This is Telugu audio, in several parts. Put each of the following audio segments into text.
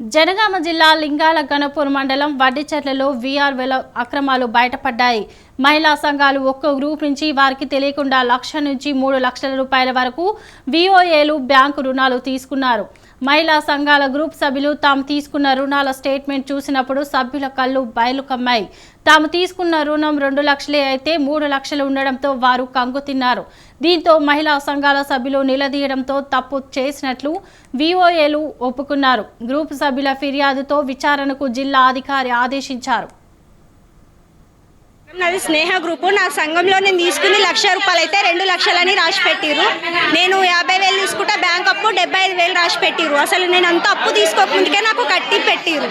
జనగామ జిల్లా లింగాల గణపూర్ మండలం వడ్డిచెర్లలో వీఆర్వెల అక్రమాలు బయటపడ్డాయి. మహిళా సంఘాలు ఒక్కో గ్రూప్ నుంచి వారికి తెలియకుండా లక్ష నుంచి మూడు లక్షల రూపాయల వరకు విఓఏలు బ్యాంకు రుణాలు తీసుకున్నారు. మహిళా సంఘాల గ్రూప్ సభ్యులు తాము తీసుకున్న రుణాల స్టేట్మెంట్ చూసినప్పుడు సభ్యుల కళ్ళు బయలు కమ్మాయి తాము తీసుకున్న రుణం రెండు లక్షలే అయితే మూడు లక్షలు ఉండడంతో వారు కంగు తిన్నారు. దీంతో మహిళా సంఘాల సభ్యులు నిలదీయడంతో తప్పు చేసినట్లు విఓఏలు ఒప్పుకున్నారు. గ్రూప్ సభ్యుల ఫిర్యాదుతో విచారణకు జిల్లా అధికారి ఆదేశించారు. నాది స్నేహ గ్రూపు. నా సంఘంలో నేను తీసుకుంది లక్ష రూపాయలు. అయితే రెండు లక్షలని రాసి పెట్టిరు నేను యాభై వేలు తీసుకుంటే బ్యాంక్ అప్పు డెబ్బై ఐదు వేలు రాసి పెట్టిర్రు. అసలు నేను అంత అప్పు తీసుకోకముందుకే నాకు కట్టి పెట్టిరు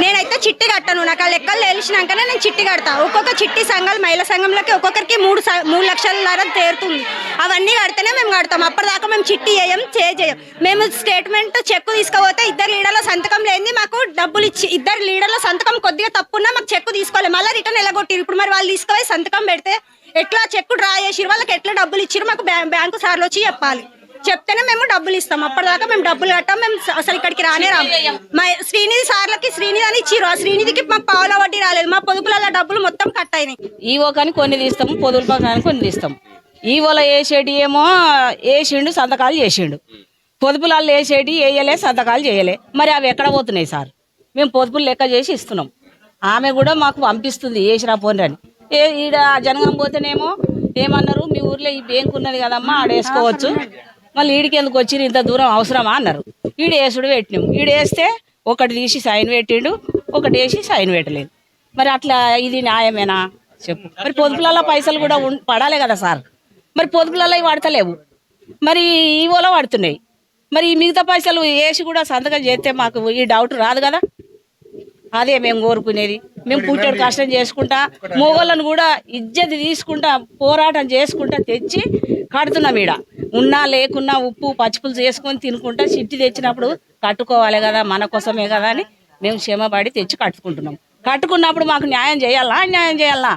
నేనైతే చిట్టి కట్టను. నాకు ఆ లెక్కలు తెలిసినాకనే నేను చిట్టి కడతా. ఒక్కొక్క చిట్టి సంఘాలు మహిళా సంఘంలోకి ఒక్కొక్కరికి మూడు స- మూడు లక్షల తేరుతుంది. అవన్నీ కడితేనే మేము కడతాం. అప్పటిదాకా మేము చిట్టి చేయం చే చేయం. మేము స్టేట్మెంట్ చెక్ తీసుకుపోతే ఇద్దరు లీడర్ల సంతకం లేని మాకు డబ్బులు ఇచ్చి ఇద్దరు లీడర్ల సంతకం కొద్దిగా తప్పున్నా మాకు చెక్ తీసుకోవాలి. మళ్ళీ రిటర్న్ ఎలగొట్టిరు ఇప్పుడు మరి వాళ్ళు తీసుకుపోయి సంతకం పెడితే ఎట్లా చెక్ డ్రా చేసిరు వాళ్ళకి ఎట్లా డబ్బులు ఇచ్చిరు మాకు బ్యా- బ్యాంకు సార్లు వచ్చి చెప్పాలి. చెప్తేనే మేము డబ్బులు ఇస్తాం. అప్పటిదాకా మేము డబ్బులు కట్టాం. మేము అసలు ఇక్కడికి రానే రాము. మా శ్రీనిధి సార్లకి శ్రీనిధి అని ఇచ్చిరు ఆ శ్రీనిధికి మాకు పావుల వడ్డీ రాలేదు. మా పొదుపుల డబ్బులు మొత్తం కట్ అయినాయి. ఈవో కానీ కొన్ని తీస్తాము పొదుపు కానీ కొన్ని తీస్తాం. ఈవోలో వేసేటి ఏమో వేసిండు సంతకాలు చేసిండు. పొదుపులలో వేసేటి వేయలే సంతకాలు చేయలే. మరి అవి ఎక్కడ పోతున్నాయి సార్? మేము పొదుపులు లెక్క చేసి ఇస్తున్నాం. ఆమె కూడా మాకు పంపిస్తుంది వేసిరా పోని అని. ఏ ఈడ జనగం పోతేనేమో ఏమన్నారు మీ ఊర్లో ఈ బ్యాంక్ ఉన్నది కదమ్మా ఆడ వేసుకోవచ్చు. మళ్ళీ ఈడికి ఎందుకు వచ్చి ఇంత దూరం అవసరమా అన్నారు. ఈడ వేసుడు పెట్టినాం. ఈడ వేస్తే ఒకటి తీసి సైన్ పెట్టిండు ఒకటి వేసి సైన్ పెట్టలేదు. మరి అట్లా ఇది న్యాయమేనా? చెప్పు. మరి పొదుపులలో పైసలు కూడా పడాలి కదా సార్. మరి పొదుపులలో పడతలేవు మరి ఈవోలో పడుతున్నాయి మరి ఈ మిగతా పైసలు వేసి కూడా సంతకం చేస్తే మాకు ఈ డౌట్ రాదు కదా. అదే మేము కోరుకునేది. మేము పుట్టాడు కష్టం చేసుకుంటా మొగోళ్ళను కూడా ఇజ్జతి తీసుకుంటా పోరాటం చేసుకుంటా తెచ్చి కడుతున్నాం ఈడ. ఉన్నా లేకున్నా ఉప్పు పచ్చిపులు చేసుకొని తినుకుంటా చిట్టి తెచ్చినప్పుడు కట్టుకోవాలి కదా మన కోసమే కదా అని మేము క్షమపడి తెచ్చి కట్టుకుంటున్నాం. కట్టుకున్నప్పుడు మాకు న్యాయం చేయాలా? అన్యాయం చేయాలా?